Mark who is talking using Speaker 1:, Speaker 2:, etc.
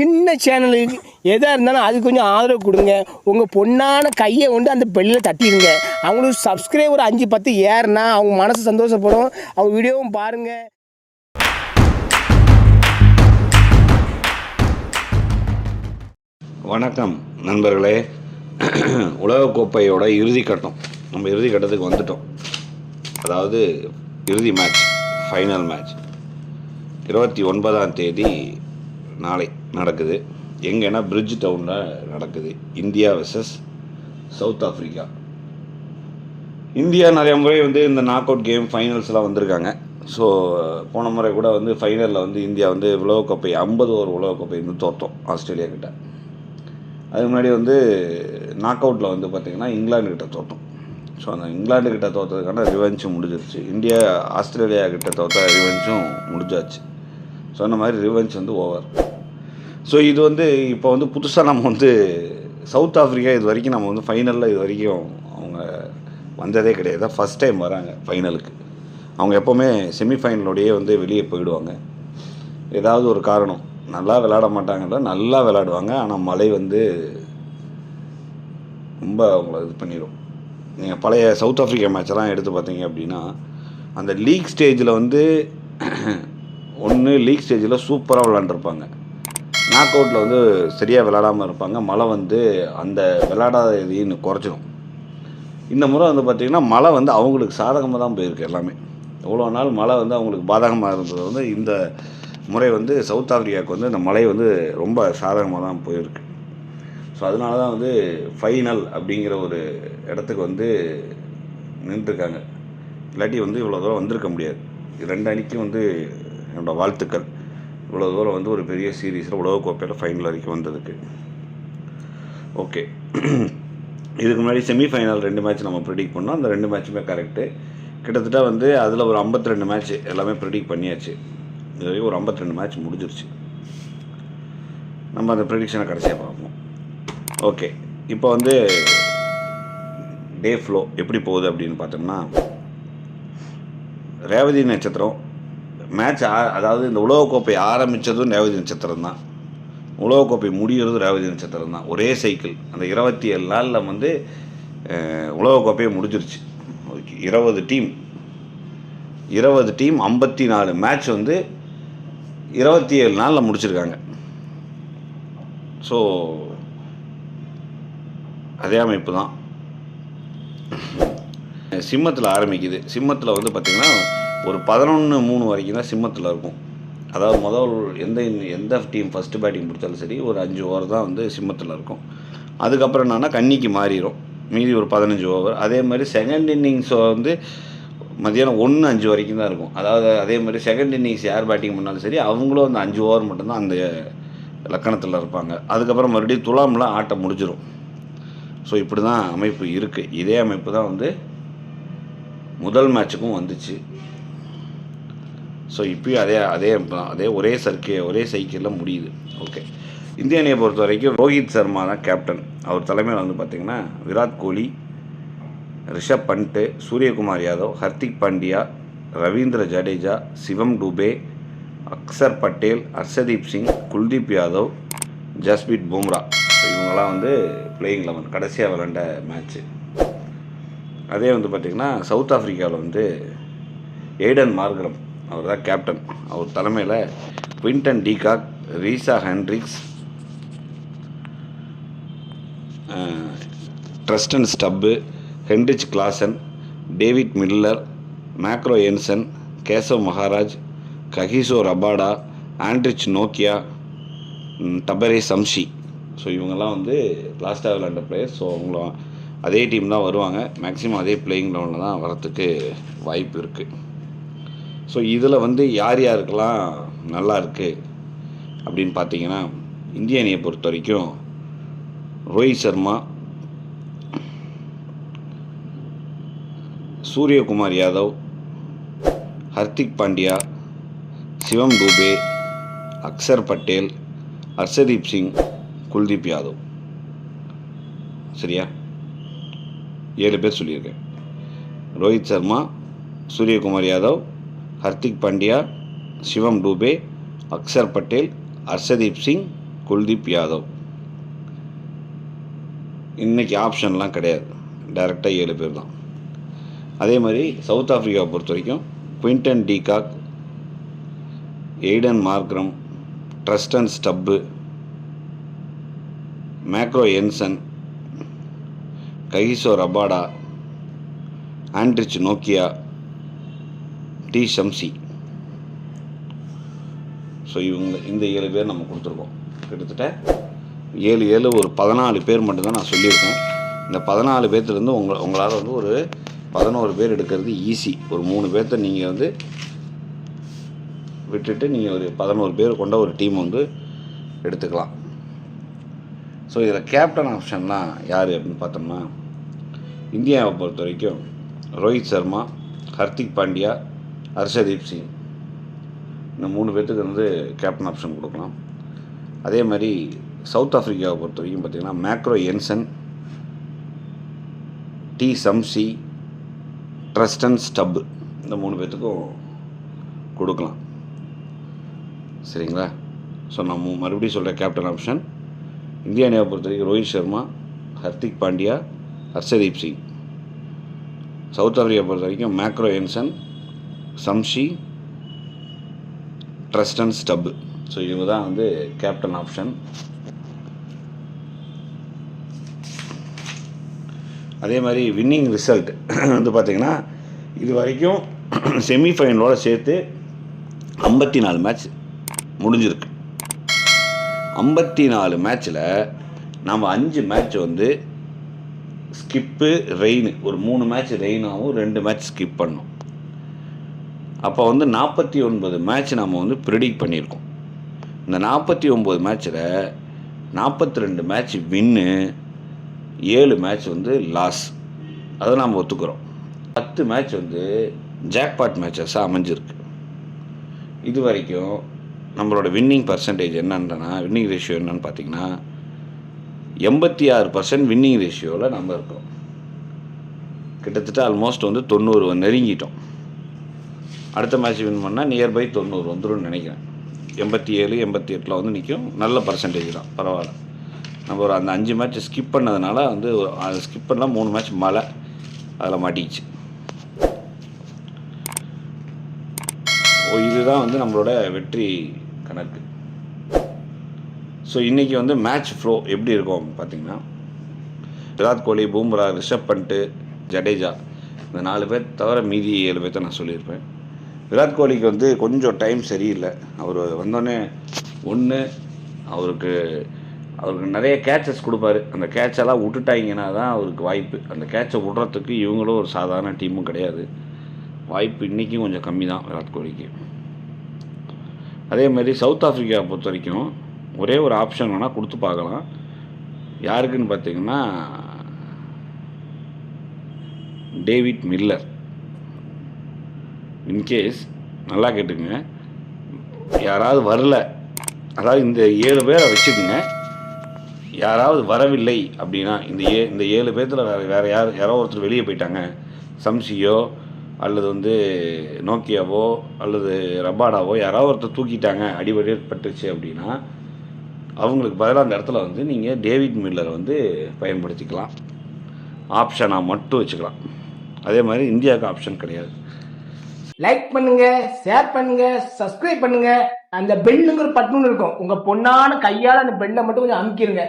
Speaker 1: சின்ன சேனலுக்கு எதாக இருந்தாலும் அது கொஞ்சம் ஆதரவு கொடுங்க. உங்கள் பொண்ணான கையை கொண்டு அந்த பெல்லில் தட்டிடுங்க அவங்களுக்கு சப்ஸ்கிரைபர் அஞ்சு பத்து ஏறுனா அவங்க மனசு சந்தோஷப்படும். அவங்க வீடியோவும் பாருங்கள்
Speaker 2: வணக்கம் நண்பர்களே. உலகக்கோப்பையோட இறுதி கட்டம். நம்ம இறுதி கட்டத்துக்கு வந்துட்டோம். அதாவது இறுதி மேட்ச் ஃபைனல் மேட்ச் இருபத்தி ஒன்பதாம் தேதி நாளை நடக்குது. எங்கன்னா பிரிட்ஜ் டவுனில் நடக்குது. India versus South Africa India நிறைய முறை வந்து இந்த நாக் அவுட் கேம் ஃபைனல்ஸ்லாம் வந்திருக்காங்க. ஸோ போன முறை கூட வந்து ஃபைனலில் வந்து இந்தியா வந்து உலகக்கோப்பை ஐம்பது ஓவர் உலகக்கோப்பை வந்து தோற்றோம் ஆஸ்திரேலியா கிட்ட. அதுக்கு முன்னாடி வந்து நாக் அவுட்டில் வந்து பார்த்திங்கன்னா இங்கிலாந்து கிட்ட தோற்றோம் ஸோ அந்த இங்கிலாந்து கிட்ட தோற்றதுக்கான ரிவெஞ்சும் முடிஞ்சிருச்சு. இந்தியா ஆஸ்திரேலியா கிட்ட தோற்ற ரிவெஞ்சும் முடிஞ்சாச்சு. ஸோ அந்த மாதிரி ரிவெஞ்ச் வந்து ஓவர் ஸோ இது வந்து இப்போ வந்து புதுசாக நம்ம வந்து சவுத் ஆஃப்ரிக்கா இது வரைக்கும் நம்ம வந்து ஃபைனலில் இது வரைக்கும் அவங்க வந்ததே கிடையாது. ஃபஸ்ட் டைம் வராங்க ஃபைனலுக்கு அவங்க எப்போவுமே செமிஃபைனலோடையே வந்து வெளியே போயிடுவாங்க. ஏதாவது ஒரு காரணம். நல்லா விளையாட மாட்டாங்கல்ல நல்லா விளையாடுவாங்க. ஆனால் மழை வந்து ரொம்ப அவங்கள இது பண்ணிடும் நீங்கள் பழைய சவுத் ஆஃப்ரிக்கா மேட்செல்லாம் எடுத்து பார்த்தீங்க அப்படின்னா அந்த லீக் ஸ்டேஜில் வந்து ஒன்று லீக் ஸ்டேஜில் சூப்பராக விளாண்டுருப்பாங்க நாக் அவுட்டில் வந்து சரியாக விளையாடாமல் இருப்பாங்க. மழை வந்து அந்த விளையாடாத இதையும் குறைச்சிடும் இந்த முறை வந்து பார்த்திங்கன்னா மழை வந்து அவங்களுக்கு சாதகமாக தான் போயிருக்கு எல்லாமே. எவ்வளோ நாள் மழை வந்து அவங்களுக்கு பாதகமாக இருந்தது வந்து இந்த முறை வந்து சவுத் ஆஃப்ரிக்காவுக்கு வந்து இந்த மழை வந்து ரொம்ப சாதகமாக தான் போயிருக்கு. ஸோ அதனால தான் வந்து ஃபைனல் அப்படிங்கிற ஒரு இடத்துக்கு வந்து நின்றுருக்காங்க. இல்லாட்டி வந்து இவ்வளோ தூரம் வந்திருக்க முடியாது. இது ரெண்டு அணிக்கும் வந்து என்னோடய வாழ்த்துக்கள். இவ்வளோ தூரம் வந்து ஒரு பெரிய சீரீஸில் உலகக்கோப்பையில் ஃபைனல் வரைக்கும் வந்ததுக்கு. ஓகே இதுக்கு முன்னாடி செமிஃபைனல் ரெண்டு மேட்ச் நம்ம ப்ரிடிக் பண்ணோம். அந்த ரெண்டு மேட்ச்சுமே கரெக்டு கிட்டத்தட்ட வந்து அதில் ஒரு 52 ரெண்டு மேட்ச் எல்லாமே ப்ரிடிக் பண்ணியாச்சு. இது வரைக்கும் ஒரு 52 ரெண்டு மேட்ச் முடிஞ்சிருச்சு. நம்ம அந்த ப்ரிடிக்ஷனை கடைசியாக பார்ப்போம். ஓகே இப்போ வந்து டே ஃப்ளோ எப்படி போகுது அப்படின்னு பார்த்தோம்னா ரேவதி நட்சத்திரம் மேட்ச் அதாவது இந்த உலகக்கோப்பை ஆரம்பித்ததும் ரேவதி நட்சத்திரம் தான். உலகக்கோப்பை முடிகிறதும் ரேவதி நட்சத்திரம் தான். ஒரே சைக்கிள் அந்த இருபத்தி ஏழு நாளில் வந்து உலகக்கோப்பையை முடிஞ்சிருச்சு. ஓகே இருபது டீம் இருபது டீம் ஐம்பத்தி நாலு மேட்ச் வந்து இருபத்தி ஏழு நாளில் முடிச்சிருக்காங்க. ஸோ அதே அமைப்பு தான். சிம்மத்தில் ஆரம்பிக்குது. சிம்மத்தில் வந்து பார்த்திங்கன்னா ஒரு பதினொன்று மூணு வரைக்கும் தான் சிம்மத்தில் இருக்கும். அதாவது முதல் எந்த எந்த டீம் ஃபஸ்ட்டு பேட்டிங் பிடிச்சாலும் சரி ஒரு அஞ்சு ஓவர் தான் வந்து சிம்மத்தில் இருக்கும். அதுக்கப்புறம் என்னன்னா கன்னிக்கு மாறிடும் மீதி ஒரு பதினஞ்சு ஓவர் அதே மாதிரி செகண்ட் இன்னிங்ஸ் வந்து மத்தியானம் ஒன்று அஞ்சு வரைக்கும் தான் இருக்கும். அதாவது அதே மாதிரி செகண்ட் இன்னிங்ஸ் யார் பேட்டிங் பண்ணாலும் சரி அவங்களும் அந்த அஞ்சு ஓவர் மட்டும்தான் அந்த லக்கணத்தில் இருப்பாங்க. அதுக்கப்புறம் மறுபடியும் துலாம்லாம் ஆட்டம் முடிஞ்சிடும் ஸோ இப்படி தான் அமைப்பு இருக்குது இதே அமைப்பு தான் வந்து முதல் மேட்ச்சுக்கும் வந்துச்சு. ஸோ இப்பயும் அதே அதே அதே ஒரே சர்க்கே ஒரே சைக்கிளில் முடியுது. ஓகே இந்திய அணியை பொறுத்த வரைக்கும் ரோஹித் சர்மா தான் கேப்டன் அவர் தலைமையில் வந்து பார்த்திங்கன்னா விராட் கோலி ரிஷப் பண்ட்டு சூரியகுமார் யாதவ் ஹர்திக் பாண்டியா ரவீந்திர ஜடேஜா சிவம் டூபே அக்சர் பட்டேல் ஹர்ஷதீப் சிங் குல்தீப் யாதவ் ஜஸ்பீத் பும்ரா. இவங்கெல்லாம் வந்து பிளேயிங் லெவன் கடைசியாக விளாண்ட மேட்ச்சு அதே வந்து பார்த்திங்கன்னா சவுத் ஆஃப்ரிக்காவில் வந்து எய்டன் மார்கரம். அவர் தான் கேப்டன் அவர் தலைமையில் Quinton de Kock ரீசா Hendricks ட்ரஸ்டன் Stubbs Heinrich Klaasen David Miller macro என்சன் Keshav Maharaj கஹிசோ Rabada Anrich Nokia டபரே சம்ஷி. So இவங்கெல்லாம் வந்து லாஸ்ட்டாக விளையாண்ட பிளேயர் ஸோ அவங்களும் அதே டீம் தான் வருவாங்க. மேக்ஸிமம் அதே பிளேயிங் லெவலில் தான் வரத்துக்கு வாய்ப்பு இருக்குது ஸோ இதில் வந்து யார் யாருக்கெல்லாம் நல்லா இருக்குது அப்படின்னு பார்த்தீங்கன்னா இந்திய அணியை பொறுத்த வரைக்கும் ரோஹித் சர்மா சூரியகுமார் யாதவ் ஹர்திக் பாண்டியா சிவம் டூபே அக்சர் பட்டேல் ஹர்ஷதீப் சிங் குல்தீப் யாதவ். சரியா? ஏழு பேர் சொல்லியிருக்கேன். ரோஹித் சர்மா சூரியகுமார் யாதவ் ஹர்திக் பாண்டியா சிவம் டூபே அக்சர் பட்டேல் ஹர்ஷதீப் சிங் குல்தீப் யாதவ். இன்னைக்கு ஆப்ஷன்லாம் கிடையாது. டைரெக்டாக ஏழு பேர் தான். அதே மாதிரி சவுத் ஆஃப்ரிக்காவை பொறுத்த வரைக்கும் Quinton de Kock Aiden Markram ட்ரஸ்டன் Stubbs macro என்சன் கைசோ Rabada Anrich Nokia D Shamsi. So இவங்க இந்த ஏழு பேர் நம்ம கொடுத்துருக்கோம். கிட்டத்தட்ட ஏழு ஏழு ஒரு பதினாலு பேர் மட்டும்தான் நான் சொல்லியிருக்கேன். இந்த பதினாலு பேர்த்துலேருந்து உங்களை உங்களால் வந்து ஒரு பதினோரு பேர் எடுக்கிறது ஈஸி ஒரு மூணு பேர்த்த நீங்கள் வந்து விட்டுட்டு நீங்கள் ஒரு பதினோரு பேர் கொண்ட ஒரு டீம் வந்து எடுத்துக்கலாம். ஸோ இதில் கேப்டன் ஆப்ஷன்லாம் யார் அப்படின்னு பார்த்தோம்னா இந்தியாவை பொறுத்த வரைக்கும் ரோஹித் சர்மா ஹர்திக் பாண்டியா ஹர்ஷதீப் சிங். இந்த மூணு பேர்த்துக்கு வந்து கேப்டன் ஆப்ஷன் கொடுக்கலாம். அதே மாதிரி சவுத் ஆஃப்ரிக்காவை பொறுத்த வரைக்கும் பார்த்திங்கன்னா macro Jansen T Shamsi Tristan Stubbs இந்த மூணு பேர்த்துக்கும் கொடுக்கலாம். சரிங்களா? ஸோ நான் மு- மறுபடியும் சொல்கிற கேப்டன் ஆப்ஷன் இந்திய அணியை பொறுத்த வரைக்கும் ரோஹித் சர்மா ஹர்திக் பாண்டியா ஹர்ஷதீப் சிங். சவுத் ஆஃப்ரிக்கா பொறுத்த வரைக்கும் macro Jansen Shamsi Tristan Stubbs so இவங்க தான் வந்து கேப்டன் ஆப்ஷன் அதே மாதிரி வின்னிங் ரிசல்ட் வந்து பார்த்திங்கன்னா இது வரைக்கும் செமிஃபைனலோடு சேர்த்து ஐம்பத்தி நாலு மேட்ச் முடிஞ்சிருக்கு. ஐம்பத்தி நாலு மேட்ச்சில் நம்ம அஞ்சு மேட்ச் வந்து ஸ்கிப்பு ரெயின் ஒரு மூணு மேட்ச் ரெயினாகவும் ரெண்டு மேட்ச் ஸ்கிப் பண்ணோம். அப்போ வந்து நாற்பத்தி ஒன்பது மேட்ச் நம்ம வந்து ப்ரிடிக்ட் பண்ணியிருக்கோம். இந்த நாற்பத்தி ஒம்பது மேட்ச்சில் நாற்பத்தி ரெண்டு மேட்ச் வின்னு ஏழு மேட்ச் வந்து லாஸ் அதை நாம் ஒத்துக்கிறோம். பத்து மேட்ச் வந்து ஜாக்பாட் மேட்சஸாக அமைஞ்சிருக்கு. இது வரைக்கும் நம்மளோட வின்னிங் பர்சன்டேஜ் என்னன்றனா வின்னிங் ரேஷியோ என்னன்னு பார்த்தீங்கன்னா எண்பத்தி ஆறு பர்சன்ட் வின்னிங் ரேஷியோவில் நம்ம இருக்கோம். கிட்டத்தட்ட ஆல்மோஸ்ட் வந்து தொண்ணூறு நெருங்கிட்டோம். அடுத்த மேட்ச் வின் பண்ணால் நியர்பை தொண்ணூறு வந்துடும் நினைக்கிறேன். எண்பத்தி ஏழு எண்பத்தி எட்டில் வந்து நிற்கும் நல்ல பர்சன்டேஜ் தான். பரவாயில்ல. நம்ம ஒரு அந்த அஞ்சு மேட்ச் ஸ்கிப் பண்ணதுனால வந்து அதை ஸ்கிப் பண்ணால் மூணு மேட்ச் மழை. அதில் மாட்டிக்கிச்சு. ஓ இதுதான் வந்து நம்மளோட வெற்றி கணக்கு. ஸோ இன்றைக்கி வந்து மேட்ச் ஃப்ளோ எப்படி இருக்கும் பார்த்தீங்கன்னா விராட் கோலி பூம்ரா ரிஷப் பண்ட்டு ஜடேஜா இந்த நாலு பேர் தவிர மீதி ஏழு பேர்த்த நான் சொல்லியிருப்பேன். விராட் கோலிக்கு வந்து கொஞ்சம் டைம் சரியில்லை. அவர் வந்தோடனே ஒன்று அவருக்கு அவருக்கு நிறைய கேட்சஸ் கொடுப்பாரு. அந்த கேட்செல்லாம் விட்டுட்டாங்கன்னா தான் அவருக்கு வாய்ப்பு. அந்த கேட்சை விடுறதுக்கு இவங்களும் ஒரு சாதாரண டீமும் கிடையாது. வாய்ப்பு இன்றைக்கும் கொஞ்சம் கம்மி தான் விராட் கோலிக்கு. அதே மாதிரி சவுத் ஆஃப்ரிக்காவை பொறுத்த வரைக்கும் ஒரே ஒரு ஆப்ஷன் வேணால் கொடுத்து பார்க்கலாம். யாருக்குன்னு பார்த்தீங்கன்னா டேவிட் மில்லர். இன்கேஸ் நல்லா கேட்டுங்க. யாராவது வரல அதாவது இந்த ஏழு பேரை வச்சுக்கோங்க. யாராவது வரவில்லை அப்படின்னா இந்த ஏ இந்த ஏழு பேர்த்தில் வேறு வேறு யார் யாரோ ஒருத்தர் வெளியே போயிட்டாங்க. சம்சியோ அல்லது வந்து நோக்கியாவோ அல்லது ரபாடாவோ யாரோ ஒருத்தர் தூக்கிட்டாங்க அடிபடி பட்டுச்சு அப்படின்னா அவங்களுக்கு பதிலாக அந்த இடத்துல வந்து நீங்கள் டேவிட் மில்லரை வந்து பயன்படுத்திக்கலாம். ஆப்ஷனாக மட்டும் வச்சுக்கலாம். அதே மாதிரி இந்தியாவுக்கு ஆப்ஷன் கிடையாது.
Speaker 1: லைக் பண்ணுங்க ஷேர் பண்ணுங்க சப்ஸ்கிரைப் பண்ணுங்க. அந்த பெல்லுங்கிற பட்டன் இருக்கும். உங்க பொண்ணான கையால அந்த பெல்லை மட்டும் கொஞ்சம் அமுக்கிருங்க.